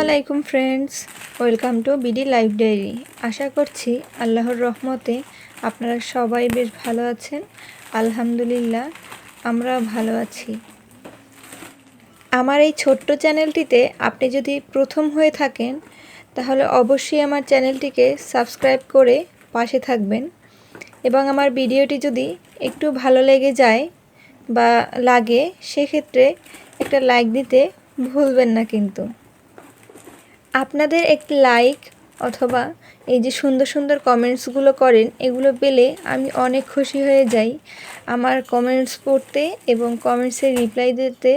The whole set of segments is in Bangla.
আলাইকুম friends welcome to BD life diary আশা করছি আল্লাহর রহমতে আপনারা সবাই বেশ ভালো আছেন। আলহামদুলিল্লাহ, আমরা ভালো আছি। আমার এই ছোট্ট চ্যানেলটিতে আপনি যদি প্রথম হয়ে থাকেন, তাহলে অবশ্যই আমার চ্যানেলটিকে সাবস্ক্রাইব করে পাশে থাকবেন। এবং আমার ভিডিওটি যদি একটু ভালো লেগে যায় বা লাগে, সেক্ষেত্রে একটা লাইক দিতে ভুলবেন না কিন্তু। আপনাদের একটি লাইক অথবা এই যে সুন্দর সুন্দর কমেন্টসগুলো করেন, এগুলো পেলে আমি অনেক খুশি হয়ে যাই। আমার কমেন্টস পড়তে এবং কমেন্টসের রিপ্লাই দিতে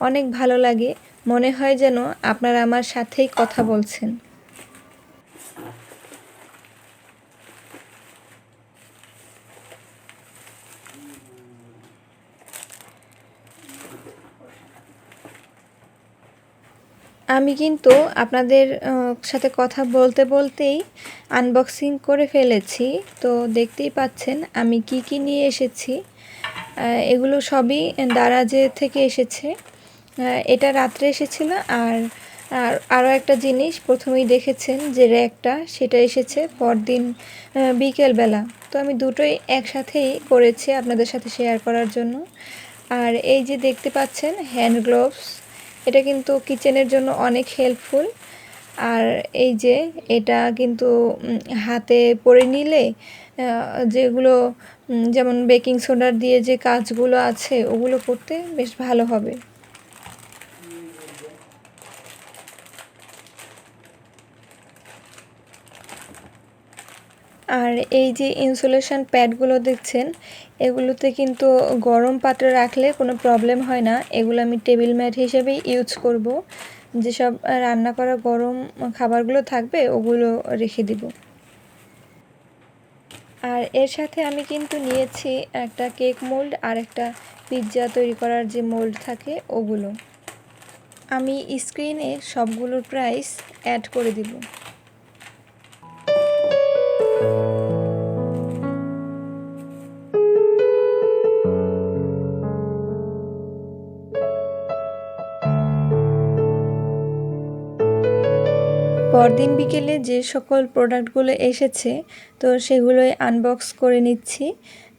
অনেক ভালো লাগে। মনে হয় যেন আপনারা আমার সাথেই কথা বলছেন। আমি কিন্তু আপনাদের সাথে কথা বলতে বলতেই আনবক্সিং করে ফেলেছি। তো দেখতেই পাচ্ছেন আমি কি কি নিয়ে এসেছি। এগুলো সবই দারাজে থেকে এসেছে। এটা রাত্রে এসেছিল আর আর আরও একটা জিনিস প্রথমেই দেখেছেন যে র্যাকটা, সেটা এসেছে পরদিন বিকেলবেলা। তো আমি দুটোই একসাথেই করেছি আপনাদের সাথে শেয়ার করার জন্য। আর এই যে দেখতে পাচ্ছেন হ্যান্ড গ্লোভস এটা কিন্তু কিচেনের জন্য অনেক হেল্পফুল। আর এই যে এটা কিন্তু হাতে পরে নিলে যেগুলো যেমন বেকিং সোডার দিয়ে যে কাজগুলো আছে, ওগুলো করতে বেশ ভালো হবে। আর এই যে ইনসুলেশন প্যাডগুলো দেখছেন, এগুলোতে কিন্তু গরম পাত্রে রাখলে কোনো প্রবলেম হয় না। এগুলো আমি টেবিল ম্যাট হিসেবেই ইউজ করব। যেসব রান্না করা গরম খাবারগুলো থাকবে, ওগুলো রেখে দিব। আর এর সাথে আমি কিন্তু নিয়েছি একটা কেক মোল্ড আর একটা পিৎজা তৈরি করার যে মোল্ড থাকে, ওগুলো। আমি স্ক্রিনে সবগুলোর প্রাইস অ্যাড করে দিব। পরদিন বিকেলে যে সকল প্রোডাক্টগুলো এসেছে, তো সেগুলোই আনবক্স করে নিচ্ছি।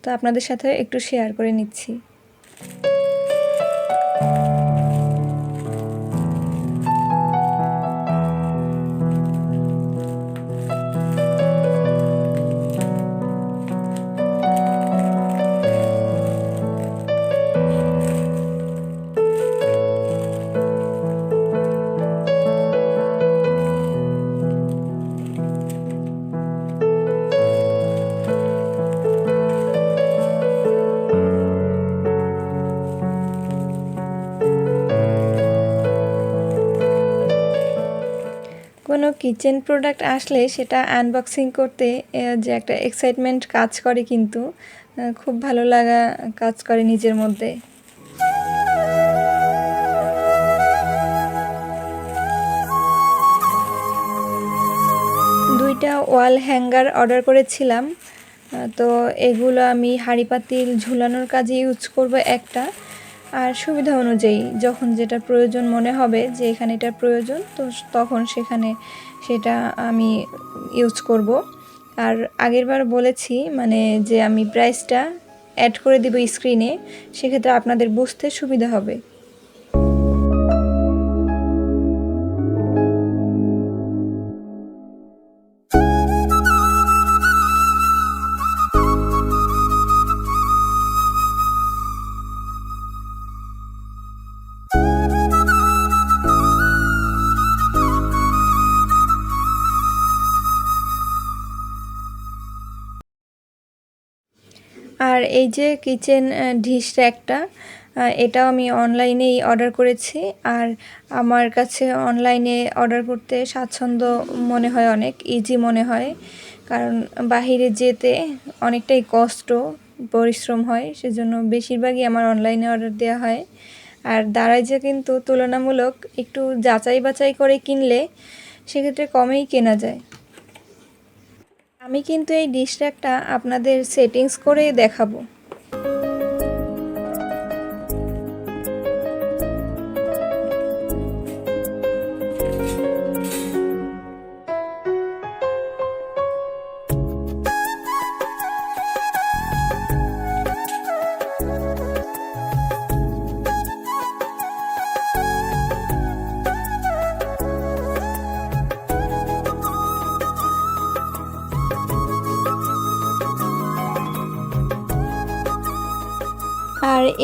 তো আপনাদের সাথে একটু শেয়ার করে নিচ্ছি। কোনো কিচেন প্রোডাক্ট আসলে সেটা আনবক্সিং করতে যে একটা এক্সাইটমেন্ট কাজ করে কিন্তু খুব ভালো লাগা কাজ করে নিজের মধ্যে। দুইটা ওয়াল হ্যাঙ্গার অর্ডার করেছিলাম তো এগুলো আমি হাঁড়ি পাতিল ঝুলানোর কাজে ইউজ করব একটা। আর সুবিধা অনুযায়ী যখন যেটা প্রয়োজন মনে হবে যে এখানে এটা প্রয়োজন, তো তখন সেখানে সেটা আমি ইউজ করব। আর আগেরবার বলেছি মানে যে আমি প্রাইসটা অ্যাড করে দিব স্ক্রিনে সেক্ষেত্রে আপনাদের বুঝতে সুবিধা হবে। আর এই যে কিচেন ডিশ র্যাকটা এটাও আমি অনলাইনেই অর্ডার করেছি। আর আমার কাছে অনলাইনে অর্ডার করতে স্বাচ্ছন্দ্য মনে হয় অনেক ইজি মনে হয়। কারণ বাহিরে যেতে অনেকটাই কষ্ট, পরিশ্রম হয়, সেজন্য বেশিরভাগই আমার অনলাইনে অর্ডার দেওয়া হয়। আর দারাজে কিন্তু তুলনামূলক একটু যাচাই বাছাই করে কিনলে, সেক্ষেত্রে কমেই কেনা যায়। আমি কিন্তু এই ডিশ র্যাকটা আপনাদের সেটিংস করেই দেখাবো।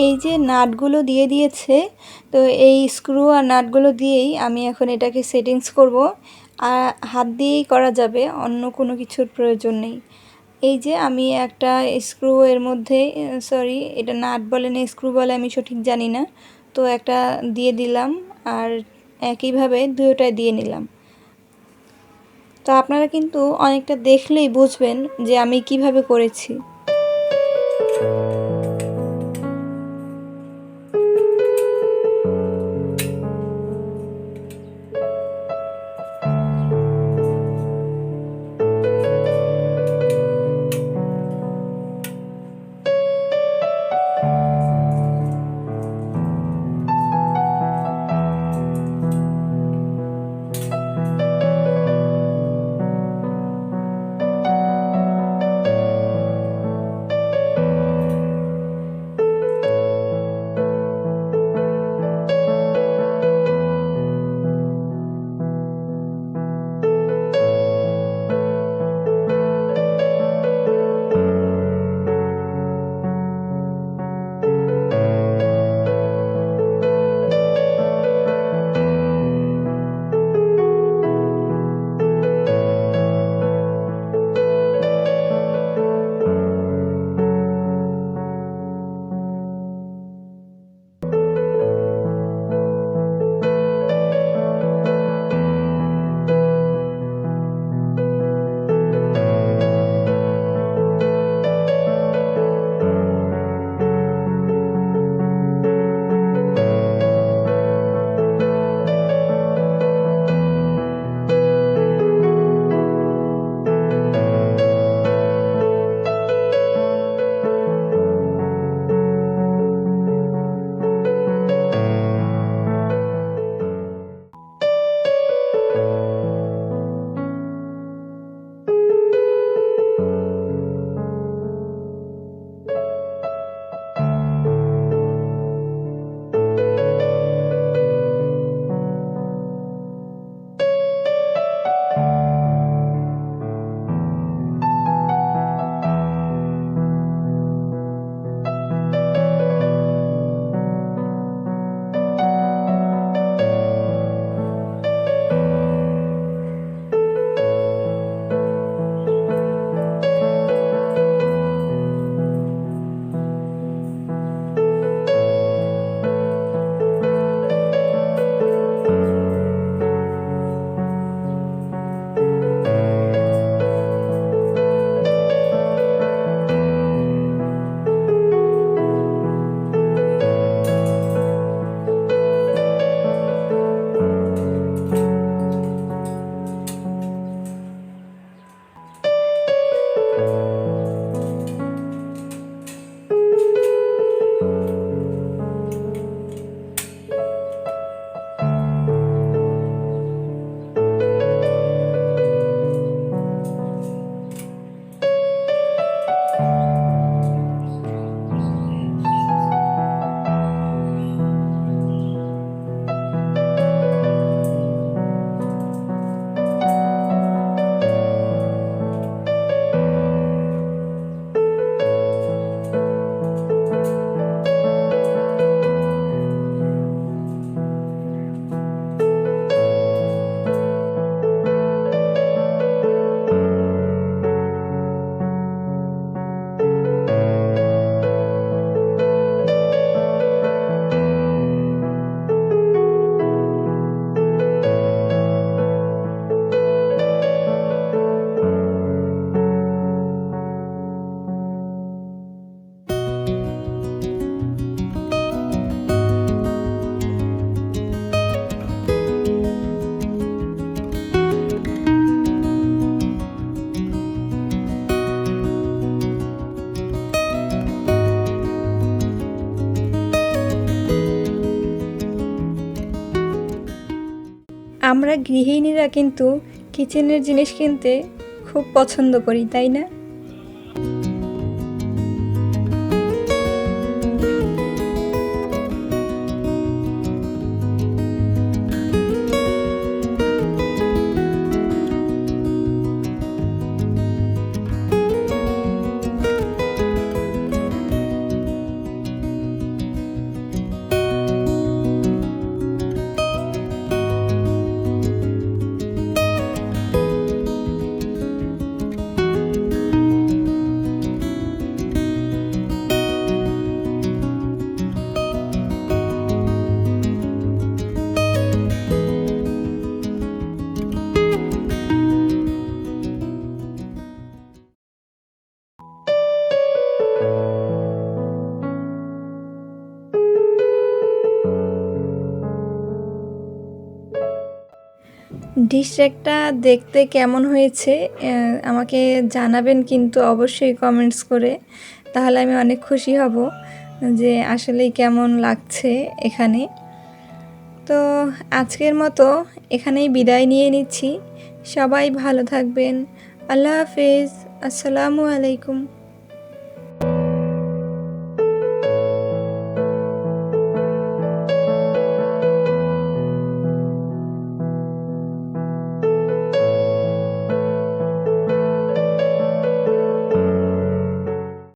এই যে নাটগুলো দিয়ে দিয়েছে, তো এই স্ক্রু আর নাটগুলো দিয়েই আমি এখন এটাকে সেটিংস করব। আর হাত দিয়েই করা যাবে, অন্য কোনো কিছুর প্রয়োজন নেই। এই যে আমি একটা স্ক্রু এর মধ্যে সরি এটা নাট বলে না স্ক্রু বলে আমি সঠিক জানি না, তো একটা দিয়ে দিলাম আর একইভাবে দুটোটাই দিয়ে নিলাম। তো আপনারা কিন্তু অনেকটা দেখলেই বুঝবেন যে আমি কীভাবে করেছি। আমরা গৃহিণীরা কিন্তু কিচেনের জিনিস কিনতে খুব পছন্দ করি তাই না? ডিশ একটা দেখতে কেমন হয়েছে আমাকে জানাবেন কিন্তু অবশ্যই কমেন্টস করে। তাহলে আমি অনেক খুশি হব যে আসলেই কেমন লাগছে এখানে। তো আজকের মতো এখানেই বিদায় নিয়ে নিচ্ছি। সবাই ভালো থাকবেন। আল্লাহ হাফেজ। আসসালামু আলাইকুম।